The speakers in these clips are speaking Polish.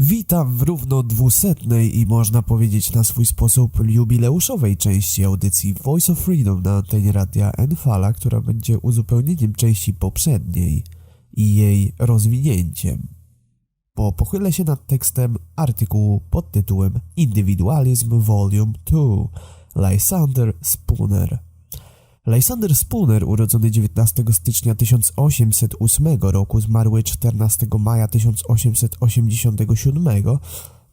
Witam w równo dwusetnej i można powiedzieć na swój sposób jubileuszowej części audycji Voice of Freedom na antenie radia Enfala, która będzie uzupełnieniem części poprzedniej i jej rozwinięciem. Bo pochylę się nad tekstem artykułu pod tytułem Indywidualizm Volume 2 Lysander Spooner. Lysander Spooner, urodzony 19 stycznia 1808 roku, zmarły 14 maja 1887,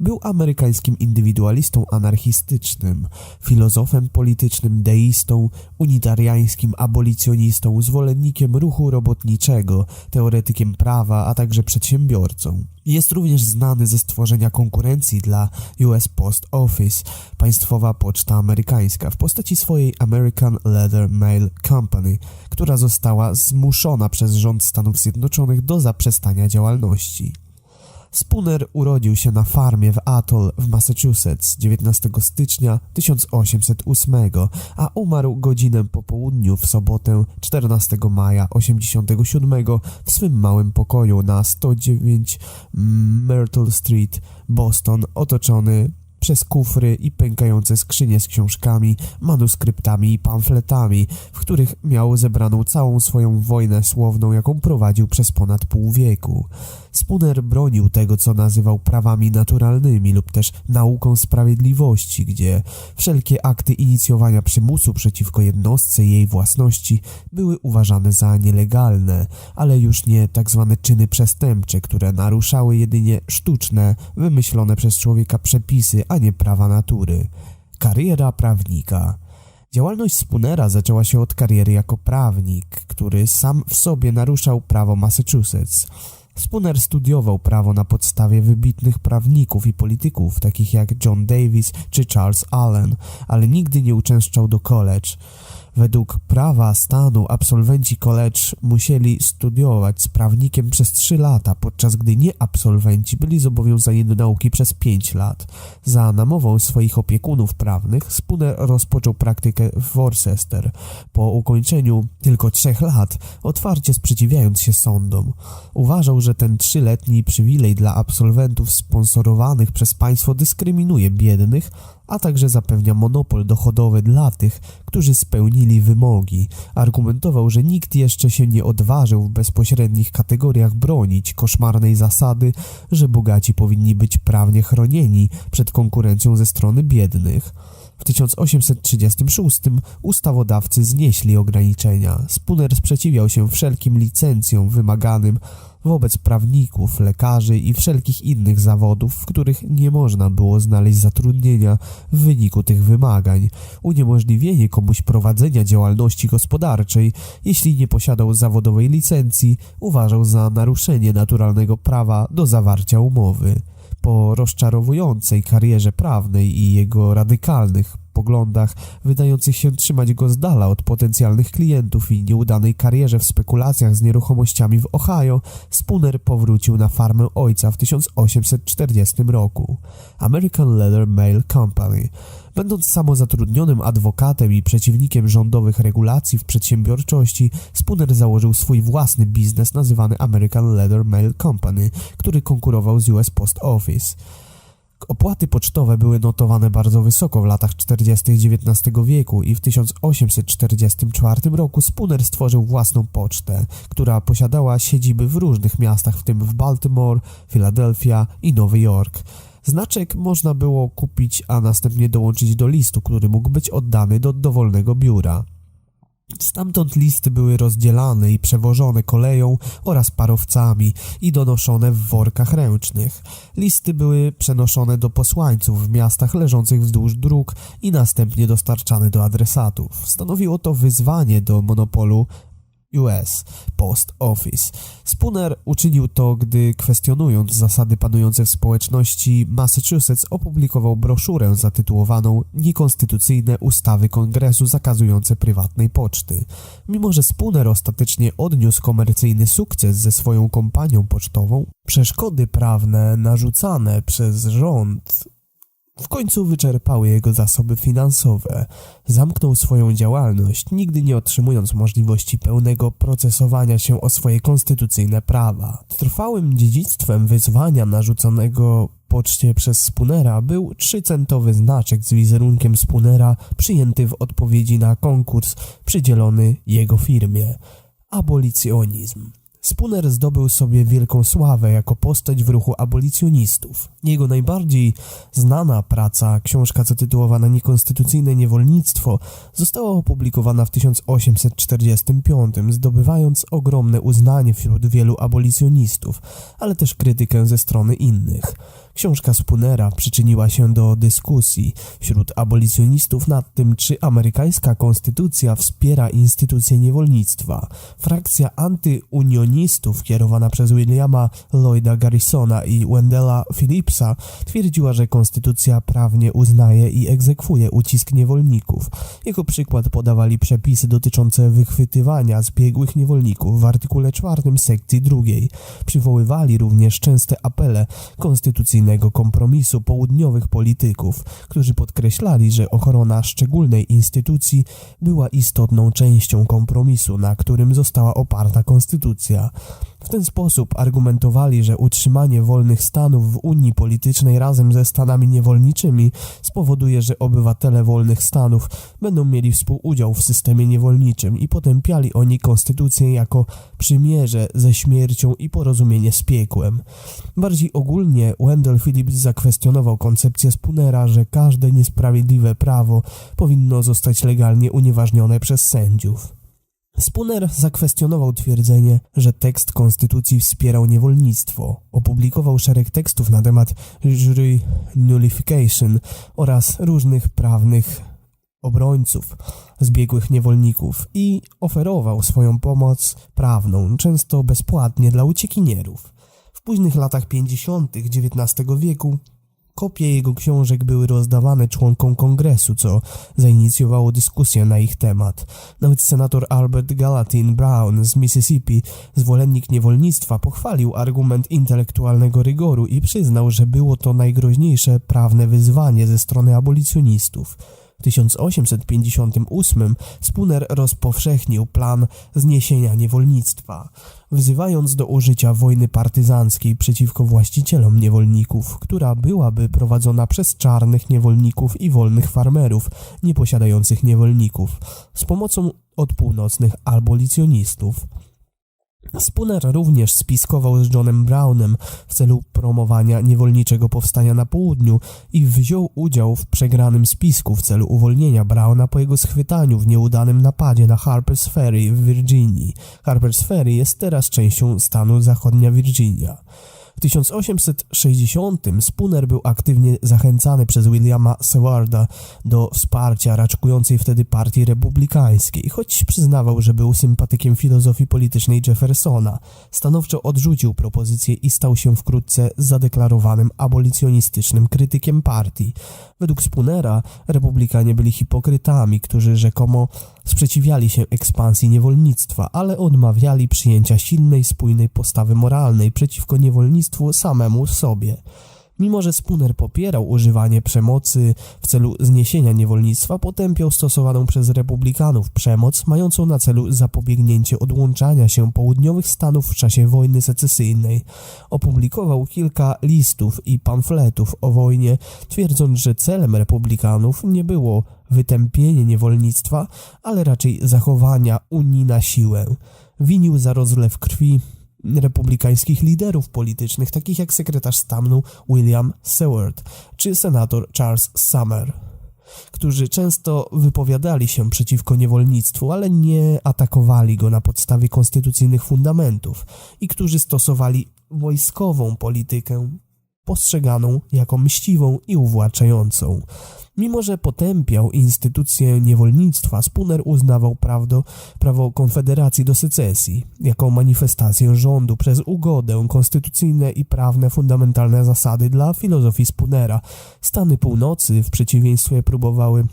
był amerykańskim indywidualistą anarchistycznym, filozofem politycznym, deistą, unitariańskim abolicjonistą, zwolennikiem ruchu robotniczego, teoretykiem prawa, a także przedsiębiorcą. Jest również znany ze stworzenia konkurencji dla US Post Office, państwowa poczta amerykańska, w postaci swojej American Leather Mail Company, która została zmuszona przez rząd Stanów Zjednoczonych do zaprzestania działalności. Spooner urodził się na farmie w Atoll w Massachusetts 19 stycznia 1808, a umarł godzinę po południu w sobotę 14 maja 87 w swym małym pokoju na 109 Myrtle Street, Boston, otoczony przez kufry i pękające skrzynie z książkami, manuskryptami i pamfletami, w których miał zebraną całą swoją wojnę słowną, jaką prowadził przez ponad pół wieku. Spooner bronił tego, co nazywał prawami naturalnymi lub też nauką sprawiedliwości, gdzie wszelkie akty inicjowania przymusu przeciwko jednostce i jej własności były uważane za nielegalne, ale już nie tak zwane czyny przestępcze, które naruszały jedynie sztuczne, wymyślone przez człowieka przepisy, a nie prawa natury. Kariera prawnika. Działalność Spoonera zaczęła się od kariery jako prawnik, który sam w sobie naruszał prawo Massachusetts. Spooner studiował prawo na podstawie wybitnych prawników i polityków, takich jak John Davis czy Charles Allen, ale nigdy nie uczęszczał do college. Według prawa stanu absolwenci college musieli studiować z prawnikiem przez 3 lata, podczas gdy nieabsolwenci byli zobowiązani do nauki przez 5 lat. Za namową swoich opiekunów prawnych Spooner rozpoczął praktykę w Worcester. Po ukończeniu tylko 3 lat, otwarcie sprzeciwiając się sądom. Uważał, że ten trzyletni przywilej dla absolwentów sponsorowanych przez państwo dyskryminuje biednych, a także zapewnia monopol dochodowy dla tych, którzy spełnili wymogi. Argumentował, że nikt jeszcze się nie odważył w bezpośrednich kategoriach bronić koszmarnej zasady, że bogaci powinni być prawnie chronieni przed konkurencją ze strony biednych. W 1836 ustawodawcy znieśli ograniczenia. Spooner sprzeciwiał się wszelkim licencjom wymaganym wobec prawników, lekarzy i wszelkich innych zawodów, w których nie można było znaleźć zatrudnienia w wyniku tych wymagań. Uniemożliwienie komuś prowadzenia działalności gospodarczej, jeśli nie posiadał zawodowej licencji, uważał za naruszenie naturalnego prawa do zawarcia umowy. Po rozczarowującej karierze prawnej i jego radykalnych poglądach, wydających się trzymać go z dala od potencjalnych klientów i nieudanej karierze w spekulacjach z nieruchomościami w Ohio, Spooner powrócił na farmę ojca w 1840 roku. American Leather Mail Company. Będąc samozatrudnionym adwokatem i przeciwnikiem rządowych regulacji w przedsiębiorczości, Spooner założył swój własny biznes nazywany American Leather Mail Company, który konkurował z US Post Office. Opłaty pocztowe były notowane bardzo wysoko w latach 40. XIX wieku i w 1844 roku Spooner stworzył własną pocztę, która posiadała siedziby w różnych miastach, w tym w Baltimore, Philadelphia i Nowy Jork. Znaczek można było kupić, a następnie dołączyć do listu, który mógł być oddany do dowolnego biura. Stamtąd listy były rozdzielane i przewożone koleją oraz parowcami i donoszone w workach ręcznych. Listy były przenoszone do posłańców w miastach leżących wzdłuż dróg i następnie dostarczane do adresatów. Stanowiło to wyzwanie do monopolu US Post Office. Spooner uczynił to, gdy kwestionując zasady panujące w społeczności Massachusetts opublikował broszurę zatytułowaną Niekonstytucyjne ustawy kongresu zakazujące prywatnej poczty. Mimo, że Spooner ostatecznie odniósł komercyjny sukces ze swoją kompanią pocztową, przeszkody prawne narzucane przez rząd w końcu wyczerpały jego zasoby finansowe. Zamknął swoją działalność, nigdy nie otrzymując możliwości pełnego procesowania się o swoje konstytucyjne prawa. Trwałym dziedzictwem wyzwania narzuconego poczcie przez Spunera był trzycentowy znaczek z wizerunkiem Spunera przyjęty w odpowiedzi na konkurs przydzielony jego firmie. Abolicjonizm. Spooner zdobył sobie wielką sławę jako postać w ruchu abolicjonistów. Jego najbardziej znana praca, książka zatytułowana Niekonstytucyjne niewolnictwo, została opublikowana w 1845, zdobywając ogromne uznanie wśród wielu abolicjonistów, ale też krytykę ze strony innych. Książka Spoonera przyczyniła się do dyskusji wśród abolicjonistów nad tym, czy amerykańska konstytucja wspiera instytucję niewolnictwa. Frakcja antyunionistów kierowana przez Williama Lloyda Garrisona i Wendella Phillipsa twierdziła, że konstytucja prawnie uznaje i egzekwuje ucisk niewolników. Jako przykład podawali przepisy dotyczące wychwytywania zbiegłych niewolników w artykule 4 sekcji drugiej. Przywoływali również częste apele konstytucyjne konstytucyjnego kompromisu południowych polityków, którzy podkreślali, że ochrona szczególnej instytucji była istotną częścią kompromisu, na którym została oparta konstytucja. W ten sposób argumentowali, że utrzymanie wolnych stanów w Unii Politycznej razem ze stanami niewolniczymi spowoduje, że obywatele wolnych stanów będą mieli współudział w systemie niewolniczym i potępiali oni konstytucję jako przymierze ze śmiercią i porozumienie z piekłem. Bardziej ogólnie Wendell Phillips zakwestionował koncepcję Spunera, że każde niesprawiedliwe prawo powinno zostać legalnie unieważnione przez sędziów. Spooner zakwestionował twierdzenie, że tekst konstytucji wspierał niewolnictwo. Opublikował szereg tekstów na temat jury nullification oraz różnych prawnych obrońców zbiegłych niewolników i oferował swoją pomoc prawną, często bezpłatnie dla uciekinierów. W późnych latach 50. XIX wieku Kopie jego książek były rozdawane członkom kongresu, co zainicjowało dyskusję na ich temat. Nawet senator Albert Gallatin Brown z Mississippi, zwolennik niewolnictwa, pochwalił argument intelektualnego rygoru i przyznał, że było to najgroźniejsze prawne wyzwanie ze strony abolicjonistów. W 1858 Spooner rozpowszechnił plan zniesienia niewolnictwa, wzywając do użycia wojny partyzanckiej przeciwko właścicielom niewolników, która byłaby prowadzona przez czarnych niewolników i wolnych farmerów nieposiadających niewolników z pomocą od północnych abolicjonistów. Spooner również spiskował z Johnem Brownem w celu promowania niewolniczego powstania na południu i wziął udział w przegranym spisku w celu uwolnienia Browna po jego schwytaniu w nieudanym napadzie na Harper's Ferry w Virginii. Harper's Ferry jest teraz częścią stanu zachodnia Virginia. W 1860 Spooner był aktywnie zachęcany przez Williama Sewarda do wsparcia raczkującej wtedy partii republikańskiej, choć przyznawał, że był sympatykiem filozofii politycznej Jeffersona. Stanowczo odrzucił propozycję i stał się wkrótce zadeklarowanym abolicjonistycznym krytykiem partii. Według Spoonera republikanie byli hipokrytami, którzy rzekomo sprzeciwiali się ekspansji niewolnictwa, ale odmawiali przyjęcia silnej, spójnej postawy moralnej przeciwko niewolnictwu samemu sobie. Mimo, że Spooner popierał używanie przemocy w celu zniesienia niewolnictwa, potępiał stosowaną przez republikanów przemoc mającą na celu zapobiegnięcie odłączania się południowych stanów w czasie wojny secesyjnej. Opublikował kilka listów i pamfletów o wojnie, twierdząc, że celem republikanów nie było wytępienie niewolnictwa, ale raczej zachowania Unii na siłę. Winił za rozlew krwi republikańskich liderów politycznych, takich jak sekretarz stanu William Seward czy senator Charles Summer, którzy często wypowiadali się przeciwko niewolnictwu, ale nie atakowali go na podstawie konstytucyjnych fundamentów i którzy stosowali wojskową politykę postrzeganą jako mściwą i uwłaczającą. Mimo, że potępiał instytucję niewolnictwa, Spooner uznawał prawdo, prawo Konfederacji do secesji jako manifestację rządu przez ugodę, konstytucyjne i prawne fundamentalne zasady dla filozofii Spoonera. Stany północy w przeciwieństwie próbowały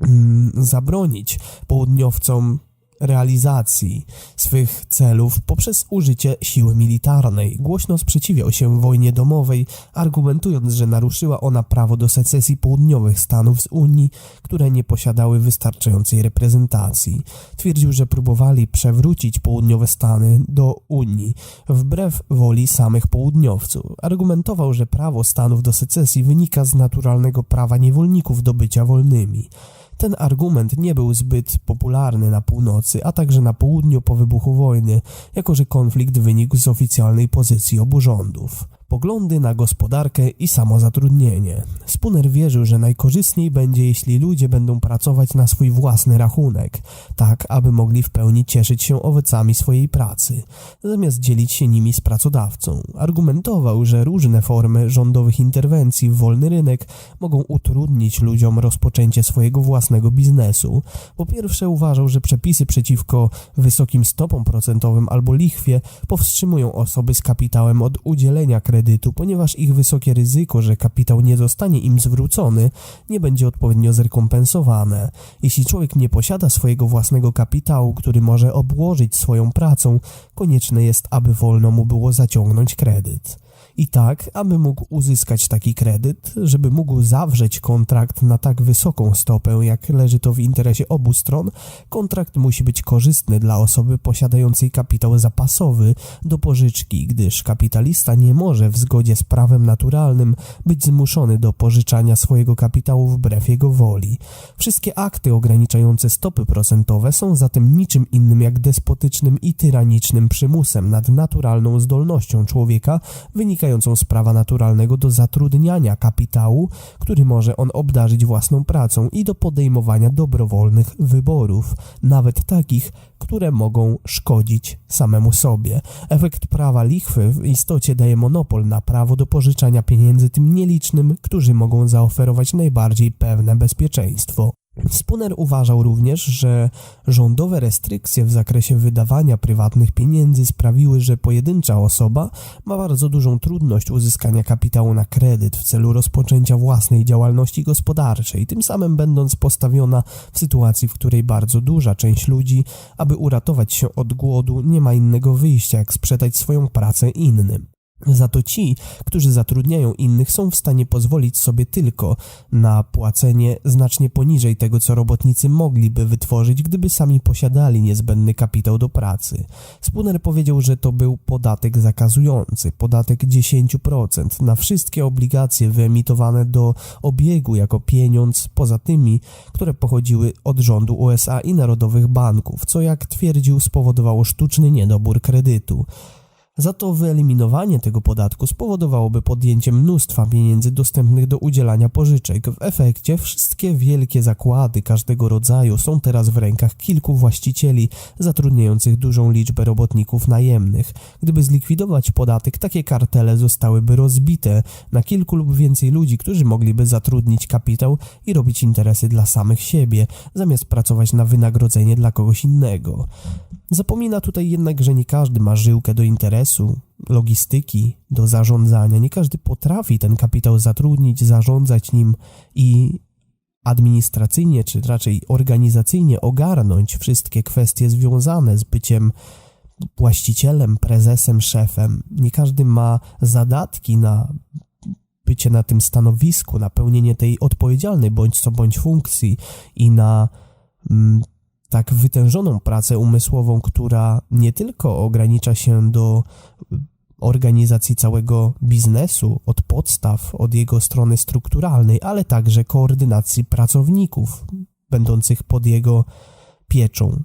mm, zabronić południowcom realizacji swych celów poprzez użycie siły militarnej. Głośno sprzeciwiał się wojnie domowej, argumentując, że naruszyła ona prawo do secesji południowych Stanów z Unii, które nie posiadały wystarczającej reprezentacji. Twierdził, że próbowali przewrócić południowe Stany do Unii, wbrew woli samych południowców. Argumentował, że prawo Stanów do secesji wynika z naturalnego prawa niewolników do bycia wolnymi. Ten argument nie był zbyt popularny na północy, a także na południu po wybuchu wojny, jako że konflikt wynikł z oficjalnej pozycji obu rządów poglądy na gospodarkę i samozatrudnienie. Spooner wierzył, że najkorzystniej będzie, jeśli ludzie będą pracować na swój własny rachunek, tak aby mogli w pełni cieszyć się owocami swojej pracy, zamiast dzielić się nimi z pracodawcą. Argumentował, że różne formy rządowych interwencji w wolny rynek mogą utrudnić ludziom rozpoczęcie swojego własnego biznesu. Po pierwsze uważał, że przepisy przeciwko wysokim stopom procentowym albo lichwie powstrzymują osoby z kapitałem od udzielenia kredytu kredytu, ponieważ ich wysokie ryzyko, że kapitał nie zostanie im zwrócony, nie będzie odpowiednio zrekompensowane. Jeśli człowiek nie posiada swojego własnego kapitału, który może obłożyć swoją pracą, konieczne jest, aby wolno mu było zaciągnąć kredyt. I tak, aby mógł uzyskać taki kredyt, żeby mógł zawrzeć kontrakt na tak wysoką stopę, jak leży to w interesie obu stron, kontrakt musi być korzystny dla osoby posiadającej kapitał zapasowy do pożyczki, gdyż kapitalista nie może w zgodzie z prawem naturalnym być zmuszony do pożyczania swojego kapitału wbrew jego woli. Wszystkie akty ograniczające stopy procentowe są zatem niczym innym jak despotycznym i tyranicznym przymusem nad naturalną zdolnością człowieka wynikającą wynikającą z prawa naturalnego do zatrudniania kapitału, który może on obdarzyć własną pracą i do podejmowania dobrowolnych wyborów, nawet takich, które mogą szkodzić samemu sobie. Efekt prawa lichwy w istocie daje monopol na prawo do pożyczania pieniędzy tym nielicznym, którzy mogą zaoferować najbardziej pewne bezpieczeństwo. Spooner uważał również, że rządowe restrykcje w zakresie wydawania prywatnych pieniędzy sprawiły, że pojedyncza osoba ma bardzo dużą trudność uzyskania kapitału na kredyt w celu rozpoczęcia własnej działalności gospodarczej, tym samym będąc postawiona w sytuacji, w której bardzo duża część ludzi, aby uratować się od głodu, nie ma innego wyjścia, jak sprzedać swoją pracę innym. Za to ci, którzy zatrudniają innych, są w stanie pozwolić sobie tylko na płacenie znacznie poniżej tego, co robotnicy mogliby wytworzyć, gdyby sami posiadali niezbędny kapitał do pracy. Spooner powiedział, że to był podatek zakazujący, podatek 10% na wszystkie obligacje wyemitowane do obiegu jako pieniądz, poza tymi, które pochodziły od rządu USA i narodowych banków, co jak twierdził spowodowało sztuczny niedobór kredytu. Za to wyeliminowanie tego podatku spowodowałoby podjęcie mnóstwa pieniędzy dostępnych do udzielania pożyczek. W efekcie wszystkie wielkie zakłady każdego rodzaju są teraz w rękach kilku właścicieli zatrudniających dużą liczbę robotników najemnych. Gdyby zlikwidować podatek, takie kartele zostałyby rozbite na kilku lub więcej ludzi, którzy mogliby zatrudnić kapitał i robić interesy dla samych siebie, zamiast pracować na wynagrodzenie dla kogoś innego. Zapomina tutaj jednak, że nie każdy ma żyłkę do interesu, logistyki, do zarządzania. Nie każdy potrafi ten kapitał zatrudnić, zarządzać nim i administracyjnie, czy raczej organizacyjnie ogarnąć wszystkie kwestie związane z byciem właścicielem, prezesem, szefem. Nie każdy ma zadatki na bycie na tym stanowisku, na pełnienie tej odpowiedzialnej bądź co bądź funkcji i na mm, tak wytężoną pracę umysłową, która nie tylko ogranicza się do organizacji całego biznesu od podstaw, od jego strony strukturalnej, ale także koordynacji pracowników będących pod jego pieczą.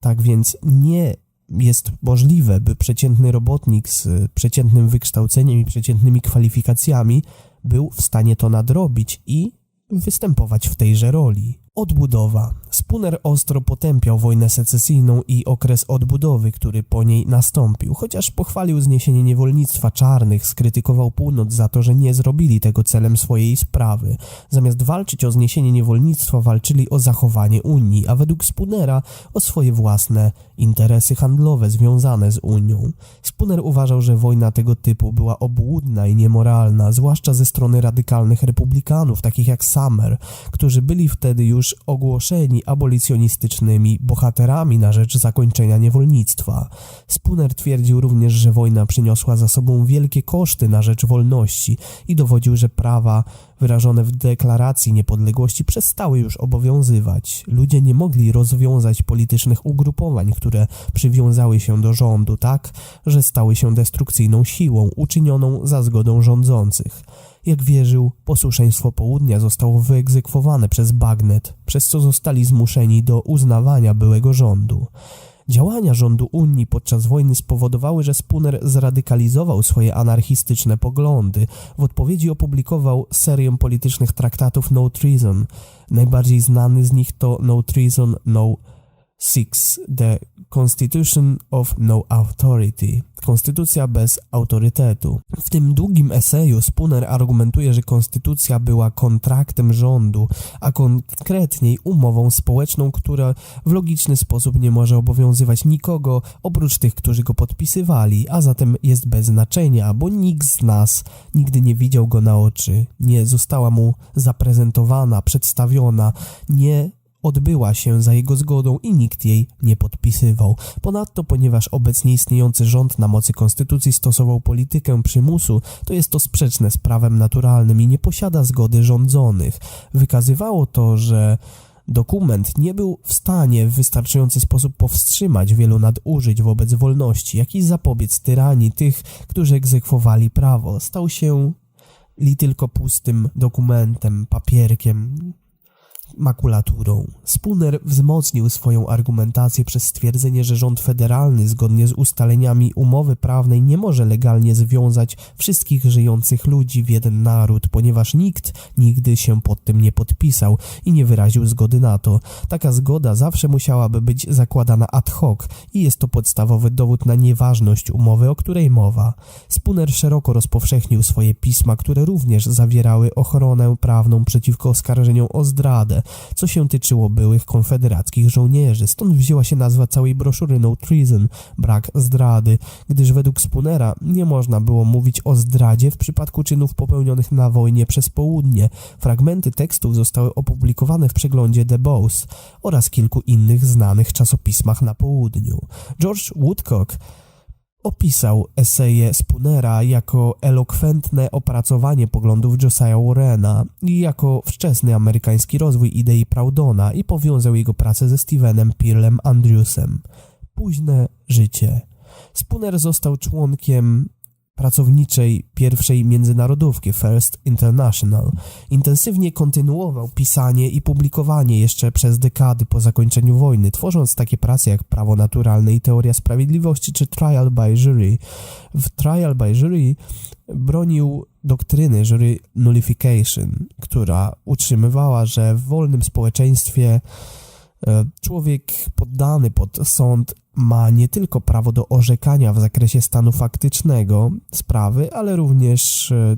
Tak więc nie jest możliwe, by przeciętny robotnik z przeciętnym wykształceniem i przeciętnymi kwalifikacjami był w stanie to nadrobić i występować w tejże roli. Odbudowa. Spooner ostro potępiał wojnę secesyjną i okres odbudowy, który po niej nastąpił. Chociaż pochwalił zniesienie niewolnictwa czarnych, skrytykował północ za to, że nie zrobili tego celem swojej sprawy. Zamiast walczyć o zniesienie niewolnictwa, walczyli o zachowanie Unii, a według Spoonera o swoje własne interesy handlowe związane z Unią. Spooner uważał, że wojna tego typu była obłudna i niemoralna, zwłaszcza ze strony radykalnych republikanów, takich jak Summer, którzy byli wtedy już już ogłoszeni abolicjonistycznymi bohaterami na rzecz zakończenia niewolnictwa. Spooner twierdził również, że wojna przyniosła za sobą wielkie koszty na rzecz wolności i dowodził, że prawa wyrażone w deklaracji niepodległości przestały już obowiązywać. Ludzie nie mogli rozwiązać politycznych ugrupowań, które przywiązały się do rządu tak, że stały się destrukcyjną siłą uczynioną za zgodą rządzących. Jak wierzył, posłuszeństwo południa zostało wyegzekwowane przez bagnet, przez co zostali zmuszeni do uznawania byłego rządu. Działania rządu Unii podczas wojny spowodowały, że Spooner zradykalizował swoje anarchistyczne poglądy. W odpowiedzi opublikował serię politycznych traktatów No Treason. Najbardziej znany z nich to No Treason, No Six, The Constitution of No Authority. Konstytucja bez autorytetu. W tym długim eseju Spooner argumentuje, że konstytucja była kontraktem rządu, a konkretniej umową społeczną, która w logiczny sposób nie może obowiązywać nikogo oprócz tych, którzy go podpisywali, a zatem jest bez znaczenia, bo nikt z nas nigdy nie widział go na oczy, nie została mu zaprezentowana, przedstawiona, nie odbyła się za jego zgodą i nikt jej nie podpisywał. Ponadto, ponieważ obecnie istniejący rząd na mocy konstytucji stosował politykę przymusu, to jest to sprzeczne z prawem naturalnym i nie posiada zgody rządzonych. Wykazywało to, że Dokument nie był w stanie w wystarczający sposób powstrzymać wielu nadużyć wobec wolności, jak i zapobiec tyranii tych, którzy egzekwowali prawo. Stał się li tylko pustym dokumentem, papierkiem, makulaturą. Spooner wzmocnił swoją argumentację przez stwierdzenie, że rząd federalny zgodnie z ustaleniami umowy prawnej nie może legalnie związać wszystkich żyjących ludzi w jeden naród, ponieważ nikt nigdy się pod tym nie podpisał i nie wyraził zgody na to. Taka zgoda zawsze musiałaby być zakładana ad hoc i jest to podstawowy dowód na nieważność umowy, o której mowa. Spooner szeroko rozpowszechnił swoje pisma, które również zawierały ochronę prawną przeciwko oskarżeniom o zdradę, co się tyczyło byłych konfederackich żołnierzy. Stąd wzięła się nazwa całej broszury No Treason, brak zdrady, gdyż według Spoonera nie można było mówić o zdradzie w przypadku czynów popełnionych na wojnie przez południe. Fragmenty tekstów zostały opublikowane w przeglądzie The Bows oraz kilku innych znanych czasopismach na południu. George Woodcock Opisał eseje Spoonera jako elokwentne opracowanie poglądów Josiah Warrena i jako wczesny amerykański rozwój idei Proudhona i powiązał jego pracę ze Stevenem Pearlem Andrewsem. Późne życie. Spooner został członkiem pracowniczej pierwszej międzynarodówki First International. Intensywnie kontynuował pisanie i publikowanie jeszcze przez dekady po zakończeniu wojny, tworząc takie prace jak Prawo Naturalne i Teoria Sprawiedliwości czy Trial by Jury. W Trial by Jury bronił doktryny jury nullification, która utrzymywała, że w wolnym społeczeństwie e, człowiek poddany pod sąd ma nie tylko prawo do orzekania w zakresie stanu faktycznego sprawy, ale również e,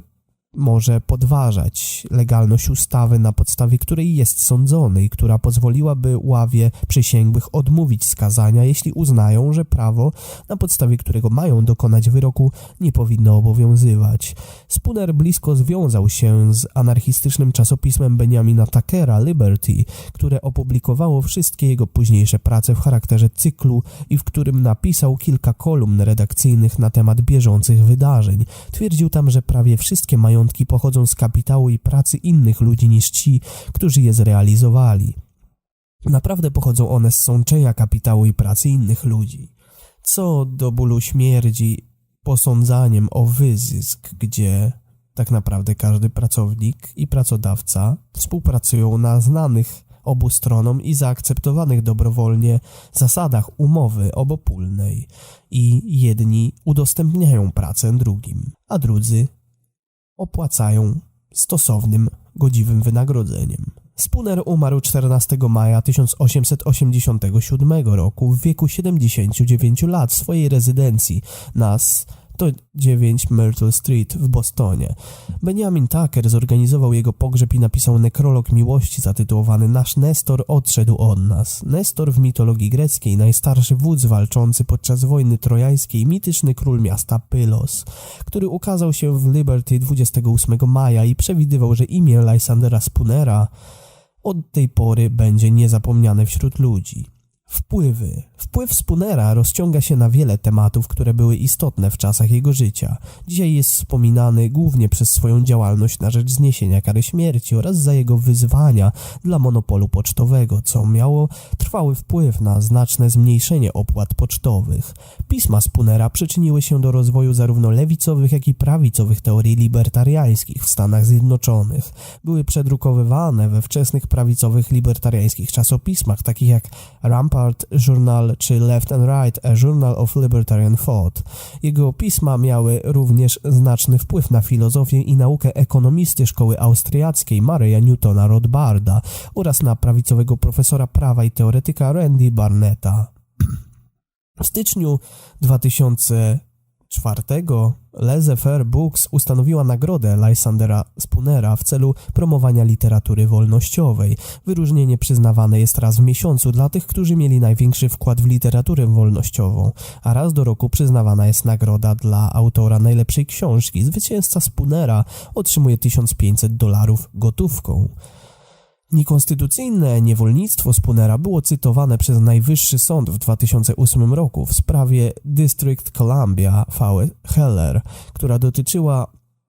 może podważać legalność ustawy, na podstawie której jest sądzony i która pozwoliłaby ławie przysięgłych odmówić skazania, jeśli uznają, że prawo, na podstawie którego mają dokonać wyroku, nie powinno obowiązywać. Spooner blisko związał się z anarchistycznym czasopismem Benjamina Tuckera Liberty, które opublikowało wszystkie jego późniejsze prace w charakterze cyklu i w którym napisał kilka kolumn redakcyjnych na temat bieżących wydarzeń. Twierdził tam, że prawie wszystkie mają majątki pochodzą z kapitału i pracy innych ludzi niż ci, którzy je zrealizowali. Naprawdę pochodzą one z sączenia kapitału i pracy innych ludzi. Co do bólu śmierdzi posądzaniem o wyzysk, gdzie tak naprawdę każdy pracownik i pracodawca współpracują na znanych obu stronom i zaakceptowanych dobrowolnie zasadach umowy obopólnej i jedni udostępniają pracę drugim, a drudzy opłacają stosownym, godziwym wynagrodzeniem. Spooner umarł 14 maja 1887 roku w wieku 79 lat w swojej rezydencji na 109 Myrtle Street w Bostonie. Benjamin Tucker zorganizował jego pogrzeb i napisał nekrolog miłości zatytułowany Nasz Nestor odszedł od nas. Nestor w mitologii greckiej, najstarszy wódz walczący podczas wojny trojańskiej, mityczny król miasta Pylos, który ukazał się w Liberty 28 maja i przewidywał, że imię Lysandera Spoonera od tej pory będzie niezapomniane wśród ludzi. Wpływy. Wpływ Spunera rozciąga się na wiele tematów, które były istotne w czasach jego życia. Dzisiaj jest wspominany głównie przez swoją działalność na rzecz zniesienia kary śmierci oraz za jego wyzwania dla monopolu pocztowego, co miało trwały wpływ na znaczne zmniejszenie opłat pocztowych. Pisma Spunera przyczyniły się do rozwoju zarówno lewicowych, jak i prawicowych teorii libertariańskich w Stanach Zjednoczonych. Były przedrukowywane we wczesnych prawicowych libertariańskich czasopismach, takich jak Rampart Journal czy Left and Right, a Journal of Libertarian Thought. Jego pisma miały również znaczny wpływ na filozofię i naukę ekonomisty szkoły austriackiej Mareya Newtona Rothbarda oraz na prawicowego profesora prawa i teoretyka Randy Barnetta. W styczniu 2004 Laissez-faire Books ustanowiła nagrodę Lysandera Spunera w celu promowania literatury wolnościowej. Wyróżnienie przyznawane jest raz w miesiącu dla tych, którzy mieli największy wkład w literaturę wolnościową, a raz do roku przyznawana jest nagroda dla autora najlepszej książki. Zwycięzca Spunera otrzymuje 1500 dolarów gotówką. Niekonstytucyjne niewolnictwo Spunera było cytowane przez Najwyższy Sąd w 2008 roku w sprawie District Columbia v. Heller, która dotyczyła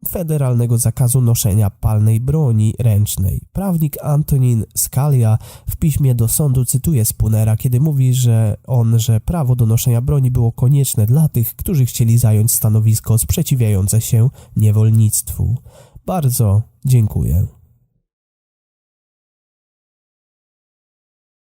federalnego zakazu noszenia palnej broni ręcznej. Prawnik Antonin Scalia w piśmie do sądu cytuje Spunera, kiedy mówi, że on, że prawo do noszenia broni było konieczne dla tych, którzy chcieli zająć stanowisko sprzeciwiające się niewolnictwu. Bardzo dziękuję.